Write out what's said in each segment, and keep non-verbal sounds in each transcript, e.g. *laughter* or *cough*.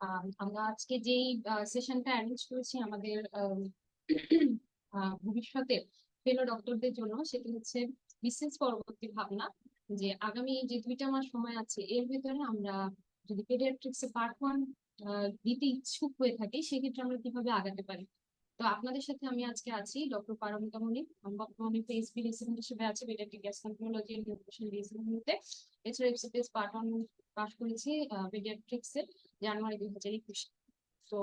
আহ, আমরা আজকে যেই সেশনটা অ্যারেঞ্জ করেছি আমাদের ভবিষ্যতের ফেলো ডক্টরদের জন্য সেটি হচ্ছে বিশেষ পরবর্তী ভাবনা যে আগামী যে দুইটা মাস সময় আছে এর ভেতরে আমরা যদি পেডিয়াট্রিক্স পার্ট ওয়ান দিতে ইচ্ছুক হয়ে থাকি সেক্ষেত্রে আমরা কীভাবে আগাতে পারি? তো আপনাদের সাথে আমি আজকে আছি ডক্টর পারমিতা মনি বর্তমানে পিএইচডি রেসিডেন্ট হিসেবে আছি পেডিয়াট্রিক গ্যাস্ট্রোন্টোলজি এন্ড নিউট্রিশন রেসিডেন্টে এছাড়া এফসিপিএস পার্ট ওয়ান পাস করেছি পেডিয়াট্রিক্স জানুয়ারি দুই হাজার একুশে। তো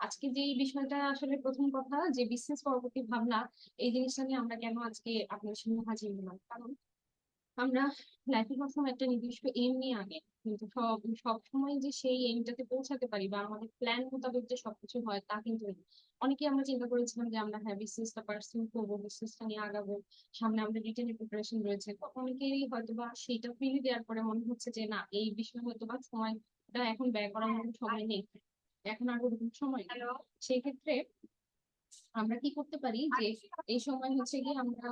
আজকে যে বিষয়টা আসলে প্রথম কথা, যে বিশেষ পরবর্তী ভাবনা, এই জিনিসটা নিয়ে আমরা কেন আজকে আপনার সামনে হাজির হলাম? কারণ আমরা লাইফে সবসময় একটা নির্দিষ্ট এম নিয়ে আগে কিন্তু সব সবসময় যে সেই এইমটাতে পৌঁছাতে পারি বা আমাদের প্ল্যান মোতাবেক যে সবকিছু হয় তা কিন্তু নেই। অনেকে আমরা চিন্তা করেছিলাম যে আমরা হ্যাঁ বিসিএসটা পার্সু করব বিসিএসটা নিয়ে আগাবো সামনে আমাদের রিটেনের প্রিপারেশন রয়েছে। তো অনেকেরই হয়তো বা সেইটা ফিরে দেওয়ার পরে মনে হচ্ছে যে না এই বিষয়ে হয়তো বা সময়টা এখন ব্যয় করার মতো সময় নেই। এখন আর ওরকম সময় সেই ক্ষেত্রে আমরা কি করতে পারি যে এই সময় হচ্ছে গিয়ে আমরা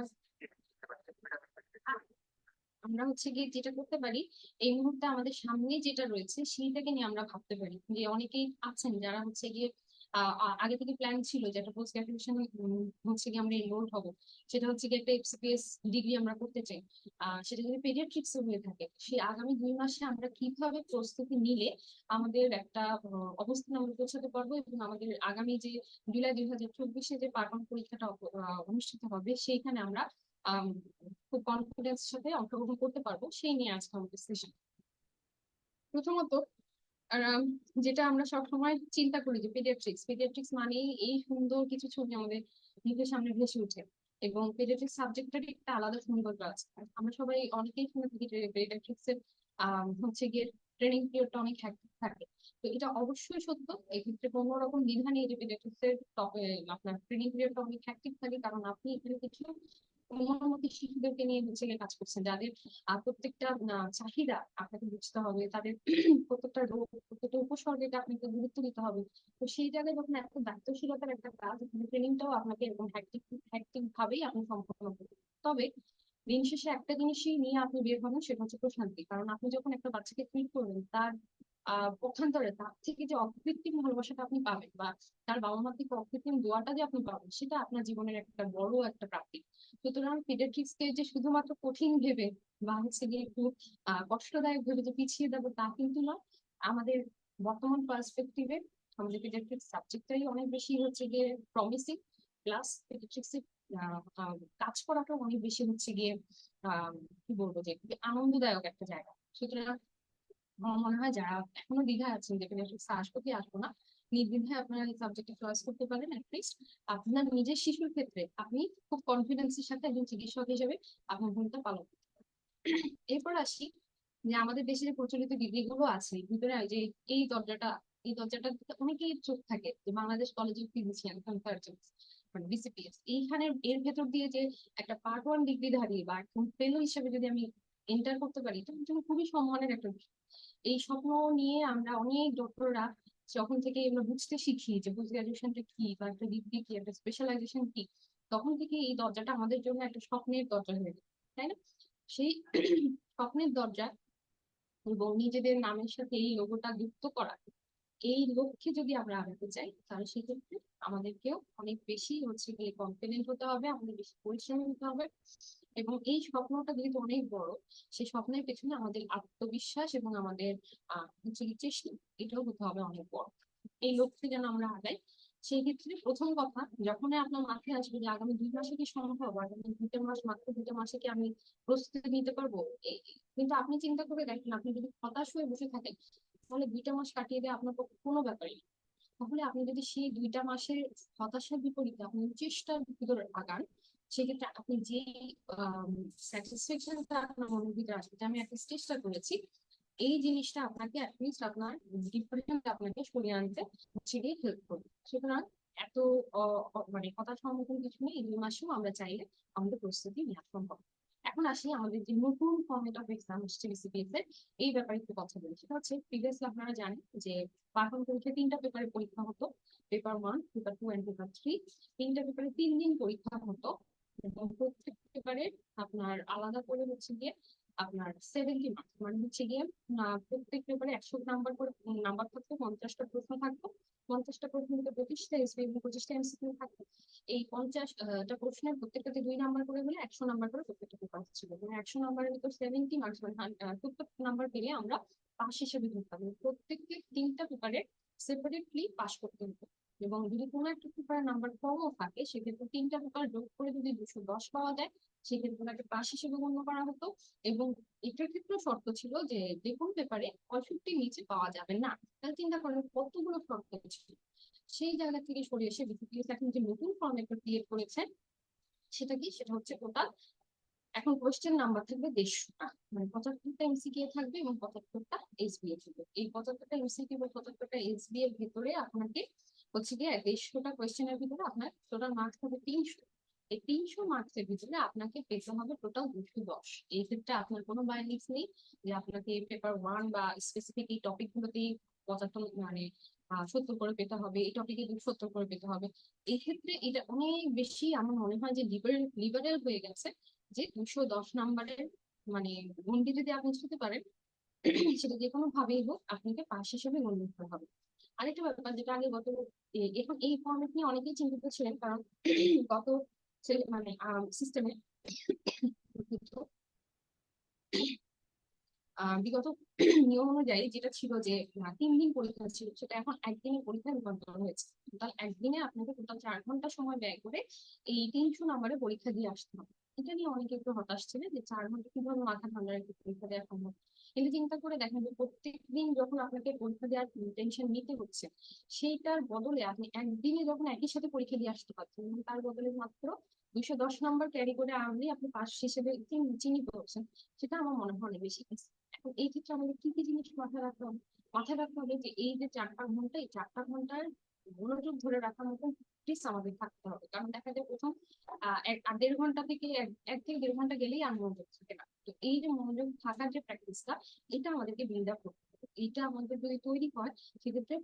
আমরা হচ্ছে গিয়ে যেটা করতে পারি এই মুহূর্তে আমাদের সামনে যেটা রয়েছে সেইটাকে নিয়ে আমরা ভাবতে পারি। যে অনেকেই আছেন যারা হচ্ছে গিয়ে আগে থেকে প্ল্যান ছিল যে একটা পোস্ট গ্রাজুয়েশন হচ্ছে গিয়ে আমরা এনরোল হব। সেটা হচ্ছে গিয়ে একটা এফসিপিএস ডিগ্রি আমরা করতে চাই। সেটা যদি পেডিয়াট্রিক্স হয়ে থাকে সেই আগামী দুই মাসে আমরা কীভাবে প্রস্তুতি নিলে আমাদের একটা অবস্থানে আমরা পৌঁছাতে পারব এবং আমাদের আগামী যে জুলাই দুই হাজার চব্বিশে যে পার্বণ পরীক্ষাটা অনুষ্ঠিত হবে সেইখানে আমরা আম, খুব কনফিডেন্স সাথে অংশগ্রহণ করতে পারব, সেই নিয়ে আজকে আমাদের সেশন প্রথমত যেটা আমরা সবসময় চিন্তা করি যে পেডিয়াট্রিক্স পেডিয়াট্রিক্স মানেই এই সুন্দর কিছু ছবি আমাদের মুখের সামনে ভেসে ওঠে এবং পেডিয়াট্রিক্স সাবজেক্টের একটা আলাদা সৌন্দর্য আছে আমরা সবাই অনেকেই শুনে থাকি যে পেডিয়াট্রিক্স এর হচ্ছে গিয়ে ট্রেনিং পিরিয়ডটা অনেক হ্যাক্টিক থাকে। তো এটা অবশ্যই সত্য। এক্ষেত্রে কোনো রকম দ্বিধা নেই যে পেডিয়াট্রিক্স এর আপনার ট্রেনিং পিরিয়ডটা অনেক হ্যাক্টিক থাকে, কারণ আপনি এখানে কিছু মনোমতি শিশুদেরকে নিয়ে হচ্ছে কাজ করছেন, যাদের প্রত্যেকটা চাহিদা আপনাকে বুঝতে হবে, তাদের প্রত্যেকটা রোগ, প্রত্যেকটা উপসর্গকে আপনাকে গুরুত্ব দিতে হবে। তো সেই জায়গায় যখন এত দায়িত্বশীলতার একটা কাজ ট্রেনিংটাও আপনাকে এরকম হ্যাকটিক ভাবেই আপনি সম্পন্ন করবেন। তবে দিন শেষে একটা জিনিসই নিয়ে আপনি বের হবেন, সেটা হচ্ছে প্রশান্তি। কারণ আপনি যখন একটা বাচ্চাকে ট্রিট করবেন, তার পক্ষান্তরে তার থেকে যে অকৃত্রিম ভালোবাসাটা আপনি পাবেন বা তার বাবা মার থেকে অকৃত্রিম দোয়াটা যে আপনি পাবেন সেটা আপনার জীবনের একটা বড় একটা প্রাপ্তি। সুতরাং পেডিয়াট্রিক্স কে যে শুধুমাত্র কঠিন ভেবে বা হচ্ছে গিয়ে একটু কষ্টদায়ক ভেবে যে পিছিয়ে দেবো তা কিন্তু নয়। আমাদের বর্তমান পার্সপেক্টিভে আমাদের পেডিয়াট্রিক্স সাবজেক্টটাই অনেক বেশি হচ্ছে গিয়ে প্রমিসিং প্লাস পেডিয়াট্রিক্স এর আহ, আহ, কাজ করাটা অনেক বেশি হচ্ছে গিয়ে আহ কি বলব যে আনন্দদায়ক একটা জায়গা। সুতরাং আমার মনে হয় যারা এখনও দ্বিধায় আছেন, যে পেডিয়াট্রিক্স আসব না, নির্দ্বিধায় আপনারা এই সাবজেক্টে চয়েস করতে পারেন অ্যাটলিস্ট আপনার নিজের শিশুর ক্ষেত্রে আপনি খুব কনফিডেন্সের সাথে একজন চিকিৎসক হিসেবে আপনার ভূমিকা পালন করতে পারেন। এরপর আসি যে আমাদের দেশে যে প্রচলিত ডিগ্রি গুলো আছে ভিতরে যে এই দরজাটা এই দরজাটা অনেকেই চোখ থাকে, যে Bangladesh college of physician and surgeons এইখানে এর ভেতর দিয়ে যে একটা পার্ট ওয়ান ডিগ্রি ধারী বা একদম ফেলো হিসেবে যদি আমি এন্টার করতে পারি, এটা জন্য খুবই সম্মানের একটা বিষয় এই স্বপ্ন নিয়ে আমরা অনেক ডক্টররা যখন থেকে আমরা বুঝতে শিখি যে পোস্ট গ্রাজুয়েশনটা কি বা একটা ডিগ্রি কি, একটা স্পেশালাইজেশন কি, তখন থেকে এই দরজাটা আমাদের জন্য একটা স্বপ্নের দরজা হয়ে যায়, তাই না? সেই স্বপ্নের দরজা এবং নিজেদের নামের সাথে এই লোগোটা যুক্ত করা এই লক্ষ্যে যদি আমরা আগাতে চাই, তাহলে সেক্ষেত্রে আমাদেরকেও অনেক বেশি হচ্ছে গিয়ে কনফিডেন্ট হতে হবে, আমাদের বেশি পরিশ্রমী হতে হবে এবং এই স্বপ্নটা যেহেতু অনেক বড়, সেই স্বপ্নের পেছনে আমাদের আত্মবিশ্বাস এবং আমাদের হচ্ছে চেষ্টা, এটাও হতে হবে অনেক বড়। এই লক্ষ্যে যেন আমরা আগাই সেই ক্ষেত্রে প্রথম কথা, যখনই আপনার মাথায় আসবে যে আগামী দুই মাসে কি সম্ভব, আগামী দুইটা মাস মাত্র দুইটা মাসে কি আমি প্রস্তুতি নিতে পারব? কিন্তু আপনি চিন্তা করে দেখেন, আপনি যদি হতাশ হয়ে বসে থাকেন তাহলে দুইটা মাস কাটিয়ে দেওয়া আপনার পক্ষে কোনো ব্যাপারই না। তাহলে আপনি যদি সেই দুইটা মাসের হতাশার বিপরীতে আপনি চেষ্টার ভিতরে আগান, সেক্ষেত্রে আপনি যে স্যাটিসফ্যাকশনটা আপনার মনের ভিতরে আসবে যে আমি একটা চেষ্টা করেছি, এই জিনিসটা আপনাকে অ্যাটলিস্ট আপনার ডিপ্রেশনটা আপনাকে সরিয়ে আনতে গিয়ে হেল্প করবে সুতরাং এত মানে হওয়ার মতন কিছু নেই দুই মাসেও আমরা চাইলে আমাদের প্রস্তুতি নেওয়া সম্ভব এখন আসি আমাদের যে নতুন ফর্মেট অফ এক্সাম আসছে বিসিপিএস এই ব্যাপারে একটু কথা বলি। সেটা হচ্ছে প্রিভিয়াসলি আপনারা জানেন যে পাঠন পরীক্ষা তিনটা পেপারে পরীক্ষা হতো paper one paper two and paper three তিনটা পেপারে তিন দিন পরীক্ষা হতো এবং প্রত্যেক পেপারে আপনার আলাদা করে হচ্ছে গিয়ে আপনার সেভেন্টি মার্কস মানে হচ্ছে গিয়ে প্রত্যেক পেপারে একশো নাম্বার করে নাম্বার থাকতো পঞ্চাশটা প্রশ্ন থাকতো পঞ্চাশটা প্রশ্ন থেকে পঁচিশটা এসবি এবং পঁচিশটা এমসিকিউ থাকতো এই পঞ্চাশটা প্রশ্নের প্রত্যেকটাতে দুই নাম্বার করে হলে একশো নাম্বার করে প্রত্যেকটা পেপার ছিল মানে একশো নাম্বারের ভিতর সেভেন্টি মার্কস মানে সত্তর নাম্বার পেলে আমরা পাস হিসেবে ধরতাম। প্রত্যেকটি তিনটা পেপারে সেপারেটলি পাস করতে হতো। এবং যদি কোনো একটা পেপারের নাম্বার কমও থাকে, সেক্ষেত্রে তিনটা পেপার যোগ করে যদি দুশো দশ পাওয়া যায়, সেক্ষেত্রে তাকে পাস হিসেবে গণ্য করা হতো। এবং এটার ক্ষেত্রে শর্ত ছিল যে যে কোনো পেপারে পঁয়ষট্টির নিচে পাওয়া যাবে না। তাহলে চিন্তা করেন কতগুলো শর্ত ছিল সেই জায়গা থেকে সরে এসে বিসিপিএস এখন যে নতুন ফর্মেটটা ক্রিয়েট করেছে সেটা কি? সেটা হচ্ছে টোটাল এখন কোয়েশ্চেন নাম্বার থাকবে দেড়শোটা মানে পঁচাত্তরটা এমসিকিউ থাকবে এবং পঁচাত্তরটা এসবিএ থাকবে। এই পঁচাত্তরটা এমসিকিউ বা পঁচাত্তরটা এসবি এর ভেতরে আপনাকে হচ্ছে গিয়ে দেড়শোটা কোয়েশ্চেনের ভিতরে আপনার টোটাল মার্কস হবে তিনশো। এই তিনশো মার্কসের ভিতরে আপনাকে পেতে হবে টোটাল দুশো দশ। এই ক্ষেত্রে আপনার কোনো বাইলিক্স নেই যে আপনাকে পেপার ওয়ান বা স্পেসিফিক এই টপিক গুলোতেই পঁচাত্তর মানে সত্তর করে পেতে হবে, এই টপিকে সত্তর করে পেতে হবে। এই ক্ষেত্রে এটা অনেক বেশি আমার মনে হয় যে লিবারেল লিবারেল হয়ে গেছে যে দুশো দশ নাম্বারের মানে গন্ডি যদি আপনি ছুতে পারেন, সেটা যে কোনো ভাবেই হোক আপনাকে পাশ হিসেবে গণ্য করতে হবে। আরেকটা ব্যাপার যেটা আগে গত এখন এই ফর্মেট নিয়ে অনেকেই চিন্তিত ছিলেন, কারণ গত মানে সিস্টেমে বিগত নিয়ম অনুযায়ী যেটা ছিল যে তিন দিন পরীক্ষা ছিল, সেটা এখন একদিনে পরীক্ষা রূপান্তর হয়েছে। টোটাল একদিনে আপনাকে টোটাল চার ঘণ্টা সময় ব্যয় করে এই তিনশো নম্বরে পরীক্ষা দিয়ে আসতে হবে। এটা নিয়ে অনেকে একটু হতাশ ছিলেন যে, চার ঘণ্টা কীভাবে মাথা ঠান্ডা রেখে পরীক্ষা দেওয়া সম্ভব? কিন্তু চিন্তা করে দেখেন যে প্রত্যেক দিন যখন আপনাকে পরীক্ষা দেওয়ার টেনশন নিতে হচ্ছে, সেইটার বদলে আপনি একদিনে যখন একই সাথে পরীক্ষা দিয়ে আসতে পারছেন, তার বদলে মাত্র দুইশো দশ নম্বর ক্যারি করে আনলেই আপনি পাস হিসেবে চিহ্ন- চিহ্নিত হচ্ছেন, সেটা আমার মনে হয় অনেক বেশি এখন এই ক্ষেত্রে আমাদের কি কি জিনিস মাথায় রাখতে হবে? মাথায় রাখতে হবে যে এই যে চারটা ঘণ্টা, এই চারটা ঘণ্টার মনোযোগ ধরে রাখার মতন প্র্যাকটিস আমাদের থাকতে হবে। কারণ দেখা যায় প্রথম, আহ দেড় ঘণ্টা থেকে এক এক থেকে দেড় ঘণ্টা গেলেই আর মনোযোগ থাকে না। তো এই যে মনোযোগ থাকার যে প্র্যাকটিসটা এটা আমাদেরকে বিল্ড আপ করতে হবে। এইটা আমাদের যদি তৈরি হয়, সেক্ষেত্রে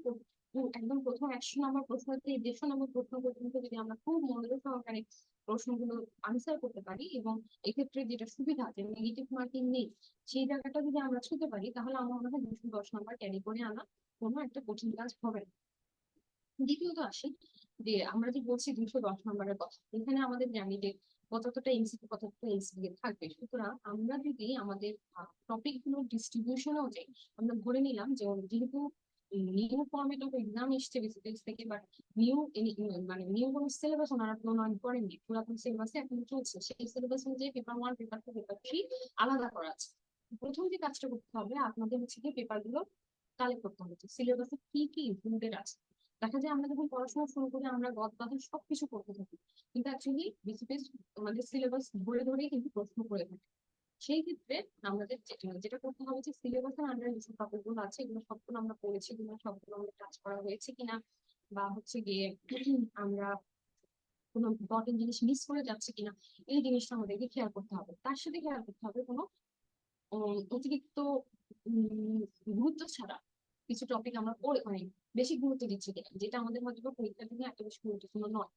একদম প্রথম একশো নম্বর প্রশ্ন থেকে দেড়শো নম্বর প্রশ্ন পর্যন্ত যদি আমরা খুব মনোযোগ সহকারে প্রশ্নগুলো আনসার করতে পারি এবং এক্ষেত্রে যেটা সুবিধা যে নেগেটিভ মার্কিং নেই, সেই জায়গাটা যদি আমরা ছুতে পারি, তাহলে আমার মনে হয় দুশো দশ নম্বর ক্যারি করে আনা কোনো একটা কঠিন কাজ হবে না। দ্বিতীয়ত আসি যে আমরা যে বলছি দুশো দশ নম্বরের কথা, এখানে আমাদের জানি যে কতটা এমসিকিউ কতটা এসবিএ থাকবে। সুতরাং আমরা যদি আমাদের টপিকগুলো ডিস্ট্রিবিউশনেও যাই, আমরা ধরে নিলাম যে যেহেতু নিউ ফর্মেট অফ এক্সাম এসছে বেসিক্যালি থেকে বাট নিউ মানে নিউ কোনো সিলেবাস ওনারা প্রণয়ন করেননি। পুরাতন সিলেবাসে এখন চলছে। সেই সিলেবাস অনুযায়ী paper one paper two paper three আলাদা করা আছে। প্রথম যে কাজটা করতে হবে, আপনাদের হচ্ছে কি পেপারগুলো কালেক্ট করতে হবে। সিলেবাসে কি কি ইনক্লুডেড আছে? দেখা যায় আমরা যখন পড়াশোনা শুরু করি, আমরা গদ বাঁধা সবকিছু করতে থাকি। কিন্তু অ্যাকচুয়ালি বিসিপিএস আমাদের সিলেবাস ধরে ধরেই কিন্তু প্রশ্ন করে থাকে। সেই ক্ষেত্রে আমাদের যেটা করতে হবে যে সিলেবাসের আন্ডারে যেসব টপিকগুলো আছে, এগুলো সবগুলো আমরা পড়েছি কিনা, সবগুলো আমাদের টাচ করা হয়েছে কিনা, বা হচ্ছে গিয়ে আমরা কোনো ইম্পর্টেন্ট জিনিস মিস করে যাচ্ছে কিনা, এই জিনিসটা আমাদেরকে খেয়াল করতে হবে। তার সাথে খেয়াল করতে হবে কোনো অতিরিক্ত গুরুত্ব ছাড়া কিছু টপিক আমরা পড়ে মানে বেশি গুরুত্ব দিচ্ছি কিনা, যেটা আমাদের হয়তো পরীক্ষার দিনে এত বেশি গুরুত্বপূর্ণ নয়।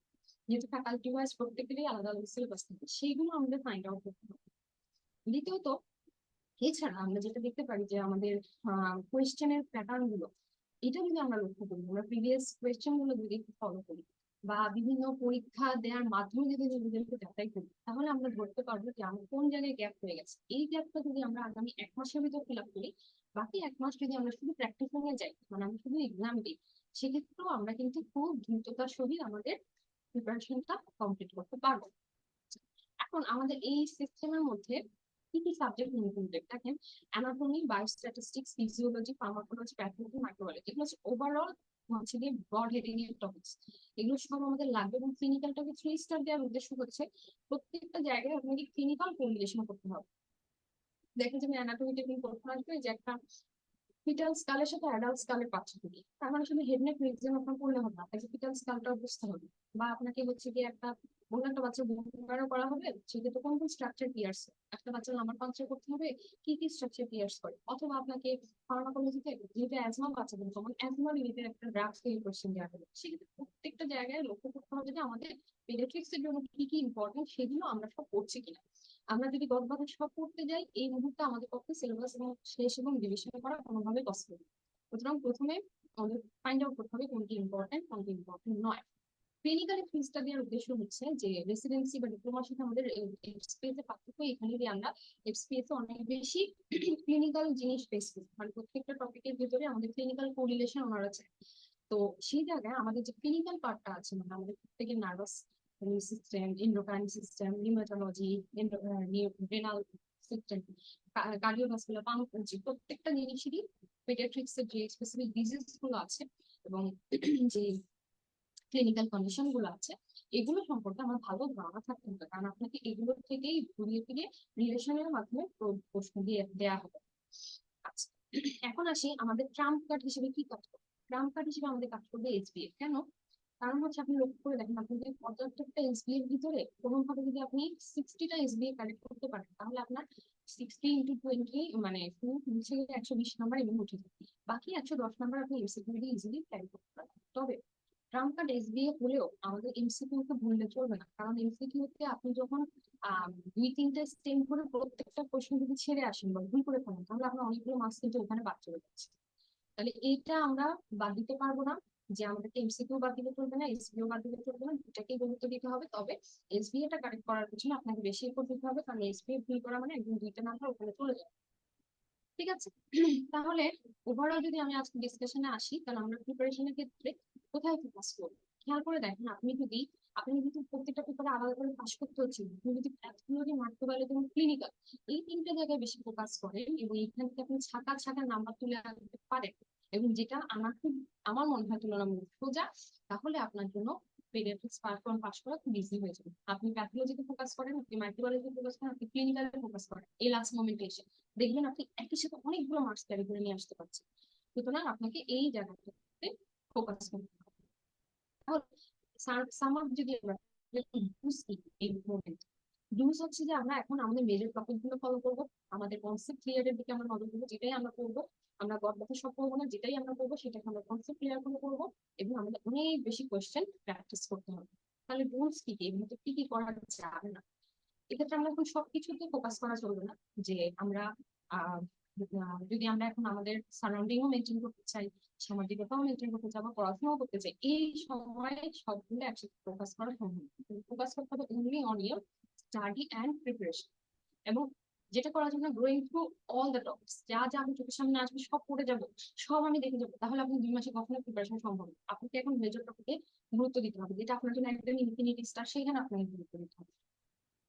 যেহেতু ফ্যাকাল্টি ওয়াইজ প্রত্যেকেরই আলাদা আলাদা সিলেবাস থাকে সেইগুলো আমাদের ফাইন্ড আউট করতে হবে। দ্বিতীয়ত, এছাড়া আমরা যেটা দেখতে পারি যে আমাদের কোয়েশ্চেনের প্যাটার্নগুলো, এটা যদি আমরা লক্ষ্য করি, আমরা প্রিভিয়াস কোয়েশ্চেনগুলো যদি ফলো করি বা বিভিন্ন পরীক্ষা দেওয়ার মাধ্যমে যদি নিজেদেরকে যাচাই করি, তাহলে আমরা ধরতে পারব যে আমার কোন জায়গায় গ্যাপ হয়ে গেছে। এই গ্যাপটা যদি আমরা আগামী এক মাসের ভিতর ফিল আপ করি, বাকি এক মাস যদি আমরা শুধু প্র্যাকটিসিং এ যাই মানে আমরা শুধু এক্সাম দিই, সেক্ষেত্রেও আমরা কিন্তু খুব দ্রুততার সহিত আমাদের প্রিপারেশনটা কমপ্লিট করতে পারব। এখন আমাদের এই সিস্টেমের মধ্যে কি কি সাবজেক্ট ইনক্লুডেড দেখেন? Anatomy biostatistics physiology pharmacology pathology microbiology এগুলো হচ্ছে ওভারঅল হচ্ছে গিয়ে ব্রড হেডিং এর টপিকস এগুলো সব আমাদের লাগবে এবং ক্লিনিক্যালটাকে থ্রি স্টার দেওয়ার উদ্দেশ্য হচ্ছে প্রত্যেকটা জায়গায় আপনাকে ক্লিনিক্যাল ফর্মুলেশন করতে হবে। দেখেন যে আমি অ্যানাটমি টেকনিক প্রশ্ন আসবে যে একটা ফিটাল স্কালের সাথে অ্যাডাল্ট স্কালের পার্থক্য কি? তার মানে শুধু হেড নেক রিজন আপনার পড়লে হবে না আপনাকে ফিটাল স্কালটাও বুঝতে হবে। বা আপনাকে হচ্ছে কি একটা অন্য একটা বাচ্চা বুমবারও করা হবে, সেক্ষেত্রে কোন কোন স্ট্রাকচার পিয়ার্স একটা বাচ্চার নাম্বার পাঞ্চার করতে হবে, কি কি স্ট্রাকচার পিয়ার্স করে? অথবা আপনাকে ফার্মাকোলজিতে যেহেতু অ্যাজমা বাচ্চাদের যেমন অ্যাজমা রিলেটেড একটা ড্রাগ স্কেল কোশ্চেন দেওয়া হবে সেক্ষেত্রে প্রত্যেকটা জায়গায় লক্ষ্য করতে হবে যে আমাদের পেডিয়াট্রিক্স এর জন্য কি কি ইম্পর্টেন্ট সেগুলো আমরা সব করছি কিনা। আমরা যদি গতভাবে সব করতে যাই, এই মুহূর্তে আমাদের পক্ষে সিলেবাস এবং শেষ এবং রিভিশন করা কোনোভাবে পসিবল সুতরাং প্রথমে আমাদের ফাইন্ড আউট করতে হবে কোনটি ইম্পর্টেন্ট কোনটি ইম্পর্টেন্ট নয়। ক্লিনিক্যাল ফিজটা দেওয়ার উদ্দেশ্য হচ্ছে যে রেসিডেন্সি বা ডিপ্লোমার সাথে আমাদের এক্সপিএস এর পার্থক্য এখানে যে আমরা এক্সপিএস এ অনেক বেশি ক্লিনিক্যাল জিনিস ফেস করি। মানে প্রত্যেকটা টপিকের ভিতরে আমাদের ক্লিনিক্যাল কোরিলেশন ওনারা চায় তো সেই জায়গায় আমাদের যে ক্লিনিক্যাল পার্টটা আছে মানে আমাদের প্রত্যেকের nervous system endocrine system rheumatology renal system cardiovascular oncology প্রত্যেকটা জিনিসেরই পেডিয়াট্রিক্স এর যে স্পেসিফিক ডিজিজগুলো আছে এবং যে ক্লিনিক্যাল কন্ডিশনগুলো আছে, এগুলো সম্পর্কে আমার ভালো ধারণা থাকতে হবে। কারণ আপনাকে এগুলো থেকেই ঘুরিয়ে ফিরিয়ে রিলেশনের মাধ্যমে প্রশ্ন দিয়ে দেওয়া হবে। আচ্ছা এখন আসি আমাদের ট্রাম্প কার্ড হিসেবে কি কাজ করবে? ট্রাম্প কার্ড হিসেবে আমাদের কাজ করবে এসবিএফ কেন? কারণ হচ্ছে আপনি লক্ষ্য করে দেখেন আপনি যদি পঁচাত্তরটা এসবিএফ ভিতরে কোনোভাবে যদি আপনি সিক্সটিটা এসবিএফ কালেক্ট করতে পারেন, তাহলে আপনার সিক্সটি ইন্টু টোয়েন্টি মানে টু হচ্ছে একশো বিশ নাম্বার এমনি উঠে যাবে। বাকি একশো দশ নাম্বার আপনি এমসিকিউ দিয়ে ইজিলি ক্যারি করতে পারবেন তবে ট্রাম্প কার্ড এসবিএ হলেও আমাদের এমসিকিউ কে ভুললে চলবে না। কারণ এমসিকিউ তে আপনি যখন দুই, তিনটে স্টেম করে প্রত্যেকটা প্রশ্ন যদি ছেড়ে আসেন বা ভুল করে ফেলেন, তাহলে আপনার অনেকগুলো মার্কস কিন্তু ওখানে বাদ চলে যাচ্ছে। তাহলে এইটা আমরা বাদ দিতে পারব না। যে আমাদেরকে এমসিকিউ বাদ দিলে চলবে না এসবিও বাদ দিলে চলবে না দুটাকেই গুরুত্ব দিতে হবে। তবে এসবিএ টা কারেক্ট করার পিছনে আপনাকে বেশি এফোর্ট দিতে হবে, কারণ এসবিএ ভুল করা মানে একদম দুইটা নাম্বার ওখানে চলে যাবে। ঠিক আছে? *clears throat* তাহলে ওভারঅল যদি আমি আজকে ডিসকাশনে আসি, তাহলে আমরা প্রিপারেশনের ক্ষেত্রে কোথায় ফোকাস করব? খেয়াল করে দেখেন, আপনি যদি আপনি যদি প্রত্যেকটা পেপারে আলাদা করে পাস করতে হচ্ছে, আপনি যদি প্যাথোলজি মাইক্রোবায়োলজি এবং ক্লিনিক্যাল এই তিনটে জায়গায় বেশি ফোকাস করেন এবং এখান থেকে আপনি ছাকা ছাকা নাম্বার তুলে আনতে পারেন এবং যেটা আমার খুব আমার মনে হয় তুলনামূলক সোজা, তাহলে আপনার জন্য পেডিয়াট্রিক্স পার্ট পাস করা খুব ইজি হয়ে যাবে। আপনি প্যাথোলজিতে ফোকাস করেন, আপনি মাইক্রোবায়োলজিতে ফোকাস করেন, আপনি ক্লিনিক্যালে ফোকাস করেন, এই লাস্ট মোমেন্টে এসে। দেখবেন আপনি একই সাথে অনেকগুলো মার্কস ক্যারি করে নিয়ে আসতে পারছেন। সুতরাং আপনাকে এই জায়গাটাতে ফোকাস করতে হবে। তাহলে সামার যদি আমরা কি এই মোমেন্ট ডুস হচ্ছে যে আমরা এখন আমাদের মেজর টপিকগুলো ফলো করব, আমাদের কনসেপ্ট ক্লিয়ারের দিকে আমরা নজর দেবো, যেটাই আমরা করব, আমরা গড ব্যথা সব করব না, যেটাই আমরা করব সেটাকে আমরা কনসেপ্ট ক্লিয়ার করে করব এবং আমাদের অনেক বেশি কোয়েশ্চেন প্র্যাকটিস করতে হবে। তাহলে রুলস কি কি? মধ্যে কি কি করা যাবে না? এক্ষেত্রে আমরা এখন সবকিছুতে ফোকাস করা চলবে না, যে আমরা যদি আমরা এখন আমাদের সারাউন্ডিং ও মেনটেন করতে চাই, সামাজিকতাও মেনটেন করতে চাই বা পড়াশোনাও করতে চাই, এই সময়ে সবগুলো একসাথে ফোকাস করা সম্ভব ফোকাস করতে হবে only on year study and preparation এবং যেটা করার জন্য going through all the topics যা যা আমি চোখের সামনে আসবে, সব পড়ে যাব, সব আমি দেখে যাব, তাহলে আপনি দুই মাসে কখনো প্রিপারেশন সম্ভব না। আপনাকে এখন মেজর টপিকে গুরুত্ব দিতে হবে, যেটা আপনার জন্য একদম ইনফিনিটি স্টার সেখানে আপনাকে গুরুত্ব দিতে হবে।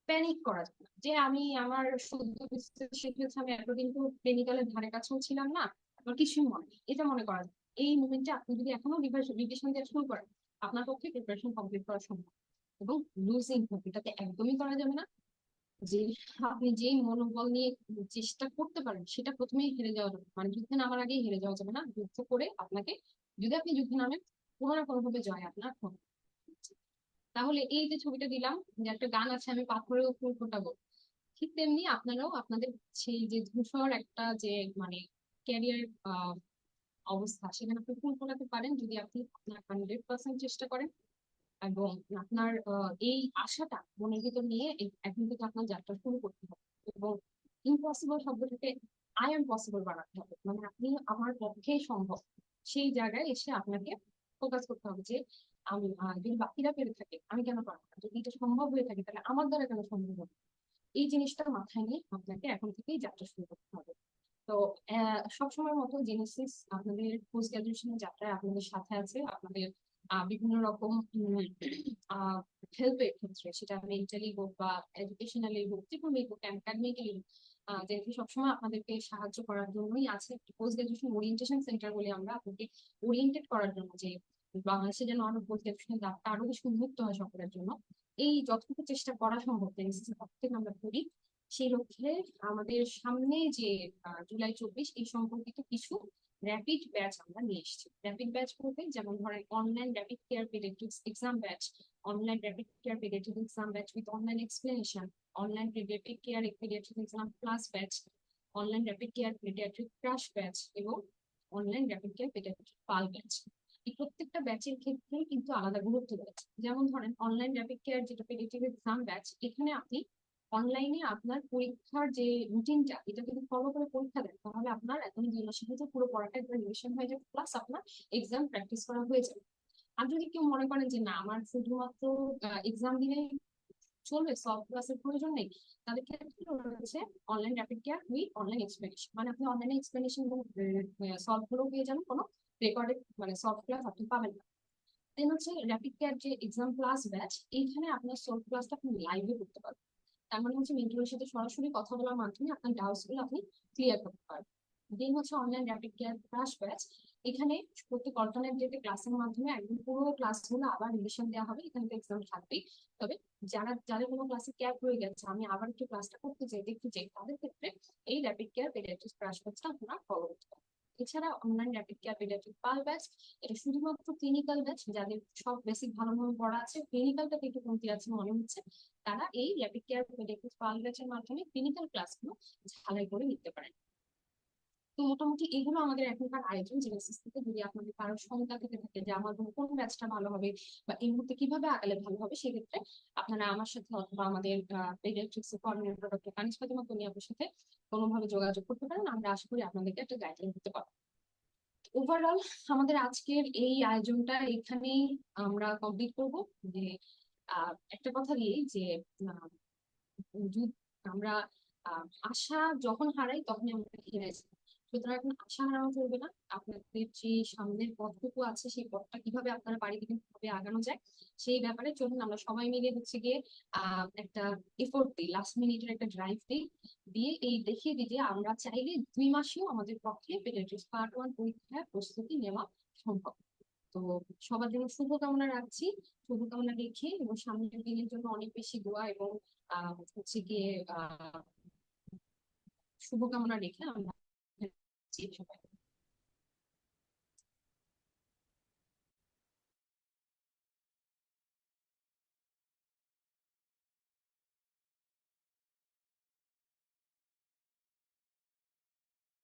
প্যানিক করা যাবে না, যে আমি আমার শুদ্ধ শিখেছি, আমি এতদিন তো ক্লিনিক্যালের ধারে কাছেও ছিলাম না, আমার কিছুই মনে এটা মনে করা যায় এই মুমেন্টে আপনি যদি এখনও রিভিশন দেওয়া শুরু করেন, আপনার পক্ষে প্রিপারেশন কমপ্লিট করা সম্ভব এবং লুজিং হোক এটাতে একদমই করা যাবে না। যে আপনি যেই মনোবল নিয়ে চেষ্টা করতে পারেন, সেটা প্রথমেই হেরে যাওয়া যাবে। মানে যুদ্ধে নামার আগেই হেরে যাওয়া যাবে না। যুদ্ধ করে আপনাকে, যদি আপনি যুদ্ধে নামেন কোনো না কোনো ভাবে জয় আপনার হবে। তাহলে এই যে ছবিটা দিলাম, যে একটা গান আছে, আমি পাথরেও ফুল ফোটাবো। ঠিক তেমনি আপনারাও আপনাদের সেই যে ধূসর একটা যে মানে ক্যারিয়ার অবস্থা, সেখানে আপনি ফুল ফোটাতে পারেন। যদি আপনি আপনার হান্ড্রেড পার্সেন্ট চেষ্টা করেন এবং আপনার এই আশাটা মনের ভিতর নিয়ে এখন থেকে আপনার যাত্রা শুরু করতে হবে এবং ইম্পসিবল শব্দটাকে আই এম পসিবল বানাতে হবে। মানে আপনি আমার পক্ষে সম্ভব। সেই জায়গায় এসে আপনাকে ফোকাস করতে হবে যে আমি যদি বাকিরা পেরে থাকে, আমি কেন পারব না? যদি এটা সম্ভব হয়ে থাকে, তাহলে আমার দ্বারা কেন সম্ভব হবে? এই জিনিসটা মাথায় নিয়ে আপনাকে এখন থেকেই যাত্রা শুরু করতে হবে। তো সবসময় মতো জেনেসিস আপনাদের পোস্ট গ্রাজুয়েশনের যাত্রায় আপনাদের সাথে আছে। আপনাদের বিভিন্ন রকম হেল্পের ক্ষেত্রে সেটা মেন্টালি হোক বা এডুকেশনালি হোক যে হোক একাডেমিক্যালি হোক যেহেতু সবসময় আপনাদেরকে সাহায্য করার জন্যই আছে পোস্ট গ্রাজুয়েশন ওরিয়েন্টেশন সেন্টার বলে আমরা আপনাকে ওরিয়েন্টেড করার জন্য যে বাংলাদেশে যেন আরও পোস্ট গ্রাজুয়েশনের দাপটা আরও বেশি উন্মুক্ত হয় সকলের জন্য, এই যতটুকু চেষ্টা করা সম্ভব থেকে আমরা করি, সেই লক্ষ্যে আমাদের সামনে যে জুলাই চব্বিশ এই সম্পর্কিত কিছু র্যাপিড ব্যাচ আমরা নিয়ে এসেছি র্যাপিড ব্যাচ বলতে যেমন ধরেন online rapid care pediatrics exam batch online rapid care pediatric exam batch with online explanation online pediatric care pediatric exam class batch online rapid care pediatric crash batch এবং online rapid care pediatric pal batch এই প্রত্যেকটা ব্যাচের ক্ষেত্রে কিন্তু আলাদা গুরুত্ব রয়েছে। যেমন ধরেন অনলাইন র্যাপিড কেয়ার যেটা পেডিয়াট্রিক এক্সাম ব্যাচ এখানে আপনি অনলাইনে আপনার পরীক্ষার যে রুটিনটা এটা যদি ফলো করে পরীক্ষা দেন, তাহলে আপনার এখন দুই পুরো পড়াটা একবার রিভিশন হয়ে যাবে প্লাস আপনার এক্সাম প্র্যাকটিস করা হয়ে যাবে। আর যদি কেউ মনে করেন যে না, আমার শুধুমাত্র এক্সাম দিলেই চলবে সলভ ক্লাসের প্রয়োজন নেই, তাদের ক্ষেত্রে রয়েছে online rapid care with online explanation মানে আপনি অনলাইনে এক্সপ্লেনেশন এবং সলভগুলো পেয়ে যাবেন, কোনো রেকর্ডেড মানে সলভ ক্লাস আপনি পাবেন না। দেন হচ্ছে র্যাপিড কেয়ার যে এক্সাম ক্লাস ব্যাচ এইখানে আপনার সলভ ক্লাসটা আপনি লাইভে করতে পারবেন। তার মানে হচ্ছে মেন্টরের সাথে সরাসরি কথা বলার মাধ্যমে আপনার ডাউটসগুলো আপনি ক্লিয়ার করতে পারবেন। দেন হচ্ছে online rapid care class batch এখানে প্রত্যেক অল্টারনেট ডেটে ক্লাসের মাধ্যমে একদম পুরো ক্লাসগুলো আবার রিভিশন দেওয়া হবে, এখানে তো এক্সাম থাকবেই। তবে যারা, যাদের কোনো ক্লাসে ক্যাপ হয়ে গেছে, আমি আবার একটু ক্লাসটা করতে চাই, দেখতে চাই, তাদের ক্ষেত্রে এই র্যাপিড কেয়ার পেডিয়াট্রিক্স ক্লাস ব্যাচটা আপনারা ফলো করতে পারেন এছাড়া online rapid care pediatric pal batch এটা শুধুমাত্র ক্লিনিক্যাল ব্যাচ যাদের সব বেসিক ভালোভাবে পড়া আছে ক্লিনিক্যালটাতে একটু কমতি আছে মনে হচ্ছে, তারা এই র্যাপিড কেয়ার পেডিয়াট্রিক পাল ব্যাচের মাধ্যমে ক্লিনিক্যাল ক্লাসগুলো ঝালাই করে নিতে পারেন। তো মোটামুটি এগুলো আমাদের এখনকার আয়োজন জেনেসিস থেকে যদি আপনাদের কারও শঙ্কা থেকে থাকে যে আমার কোন ব্যাচটা ভালো হবে বা এই মুহূর্তে কীভাবে আগালে ভালো হবে সেক্ষেত্রে আপনারা আমার সাথে অথবা আমাদের পেডিয়াট্রিক্স ডক্টর কানিস ফাতিমা তনিয়াপুর সাথে কোনোভাবে যোগাযোগ করতে পারেন। আমরা আশা করি আপনাদেরকে একটা গাইডলাইন দিতে পারব। ওভারঅল আমাদের আজকের এই আয়োজনটা এখানেই আমরা কমপ্লিট করব। যে আহ, একটা কথা দিয়েই যে আমরা আশা যখন হারাই তখনই আমরা হেরে যাই সুতরাং আশা হারানো চলবে না। আপনাদের যে সামনের পথটুকু আছে, সেই পথটা কীভাবে আপনারা পাড়ি দিবেন কীভাবে আগানো যায়, সেই ব্যাপারে চলুন আমরা সবাই মিলে হচ্ছে গিয়ে একটা এফোর্ট দিই লাস্ট মিনিটের একটা ড্রাইভ দিই, দিয়ে এই দেখিয়ে দিই যে আমরা চাইলে দুই মাসেও আমাদের পক্ষে পেডিয়াট্রিক্স পার্ট ওয়ান পরীক্ষার প্রস্তুতি নেওয়া সম্ভব। তো সবার জন্য শুভকামনা রাখছি। শুভকামনা রেখে এবং সামনের দিনের জন্য অনেক বেশি দোয়া এবং হচ্ছে গিয়ে শুভকামনা রেখে আমরা সবাই